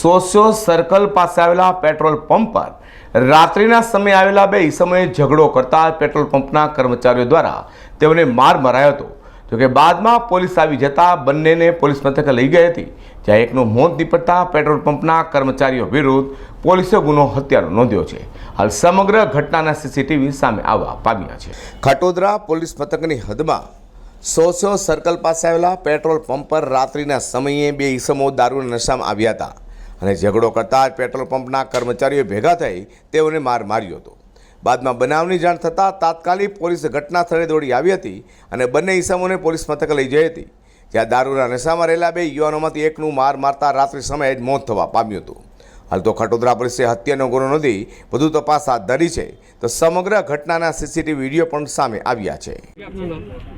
Socio circle પાસે આવેલા petrol pump પર રાત્રિના સમયે આવેલા બે ઈસમોએ ઝઘડો કરતા પેટ્રોલ પંપના કર્મચારીઓ દ્વારા તેઓને માર મરાયો હતો. જોકે બાદમાં પોલીસ આવી જતા બંનેને પોલીસ મથકે લઈ ગઈ હતી, જ્યાં એકનું મોત નીપજતા પેટ્રોલ પંપના કર્મચારીઓ વિરુદ્ધ પોલીસે ગુનો હત્યાનો નોંધ્યો છે. હાલ સમગ્ર ઘટનાના સીસીટીવી સામે આવવા પામ્યા છે. ખટોદરા પોલીસ મથકની હદમાં સોસો સર્કલ પાસે આવેલા પેટ્રોલ પંપ પર રાત્રિના સમયે બે ઈસમો દારૂના નશામાં આવ્યા હતા. અને ઝઘડો કરતા જ પેટ્રોલ પંપના કર્મચારીઓ ભેગા થઈ તેઓને માર માર્યો હતો. બાદમાં બનાવની જાણ થતાં તાત્કાલિક પોલીસ ઘટના સ્થળે દોડી આવી હતી અને બંને ઈસમોને પોલીસ મથકે લઈ જઈ હતી. જ્યાં દારૂના નશામાં રહેલા બે યુવાનોમાંથી એકનું માર મારતા રાત્રિ સમયે જ મોત થવા પામ્યું હતું. હાલ તો ખટોદરા પોલીસે હત્યાનો ગુનો નોંધી વધુ તપાસ હાથ ધરી છે. તો સમગ્ર ઘટનાના સીસીટીવી વીડિયો પણ સામે આવ્યા છે.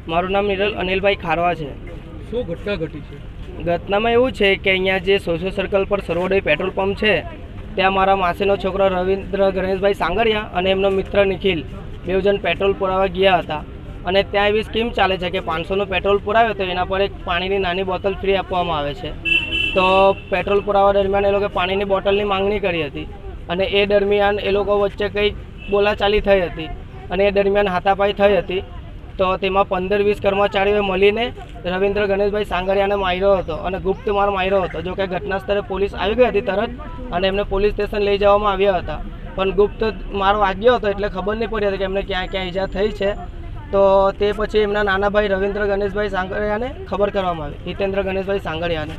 મારું નામ અનિલભાઈ ખારવા છે. શું ઘટના ઘટી છે? ઘટનામાં એવું છે કે અહીંયા જે સોશિયો સર્કલ પર સરવડે પેટ્રોલ પંપ છે, ત્યાં મારા માસીનો છોકરો રવિન્દ્ર ગણેશભાઈ સાંગરિયા અને એમનો મિત્ર નિખિલ બે જણ પેટ્રોલ પુરાવા ગયા હતા. અને ત્યાં એવી સ્કીમ ચાલે છે કે પાંચસોનું પેટ્રોલ પુરાવે તો એના પર એક પાણીની નાની બોટલ ફ્રી આપવામાં આવે છે. તો પેટ્રોલ પુરાવા દરમિયાન એ લોકો પાણીની બોટલની માંગણી કરી હતી અને એ દરમિયાન એ લોકો વચ્ચે કંઈક બોલાચાલી થઈ હતી અને એ દરમિયાન હાથાપાઈ થઈ હતી. તો તેમાં પંદર વીસ કર્મચારીઓએ મળીને રવિન્દ્ર ગણેશભાઈ સાંગરિયાને માર્યો હતો અને ગુપ્ત માર માર્યો હતો. જો કે ઘટના સ્થળે પોલીસ આવી ગઈ હતી તરત અને એમને પોલીસ સ્ટેશન લઈ જવામાં આવ્યા હતા. પણ ગુપ્ત માર વાગ્યો હતો એટલે ખબર નહીં પડી હતી કે એમને ક્યાં ક્યાં ઈજા થઈ છે. તો તે પછી એમના નાના ભાઈ રવિન્દ્ર ગણેશભાઈ સાંગરિયાને ખબર કરવામાં આવી, હિતેન્દ્ર ગણેશભાઈ સાંગરિયાને.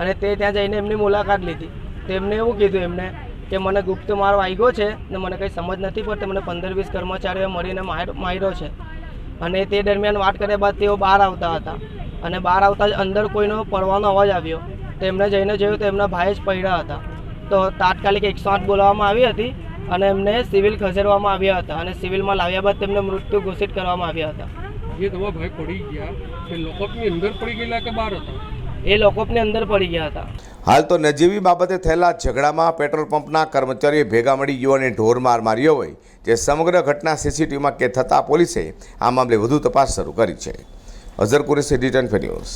અને તે ત્યાં જઈને એમની મુલાકાત લીધી. તેમને એવું કીધું એમને કે મને ગુપ્ત માર વાગ્યો છે ને મને કંઈ સમજ નથી પડતી, મને પંદર વીસ કર્મચારીઓ મળીને માર માર્યો છે. અને તે દરમિયાન વાત કર્યા બાદ તેઓ બહાર આવતા હતા. અને બહાર આવતા જ અંદર કોઈનો પડવાનો અવાજ આવ્યો. તો એમને જઈને જોયું તો એમના ભાઈ જ પડ્યા હતા. તો તાત્કાલિક એકસો આઠ બોલાવવામાં આવી હતી અને એમને સિવિલ ખસેડવામાં આવ્યા હતા અને સિવિલમાં લાવ્યા બાદ તેમને મૃત્યુ ઘોષિત કરવામાં આવ્યા હતા. જે તમારા ભાઈ પડી ગયા. તે લોકઅપની અંદર પડી ગયેલા કે બહાર હતા? એ લોકોની અંદર પડી ગયા હતા. હાલ તો નજીવી બાબતે થયેલા ઝઘડામાં પેટ્રોલ પંપના કર્મચારીએ ભેગા મળી યુવાને ઢોર માર માર્યો હોય, જે સમગ્ર ઘટના સીસીટીવીમાં કેદ થતાં પોલીસે આ મામલે વધુ તપાસ શરૂ કરી છે. Azhar Qureshi return news.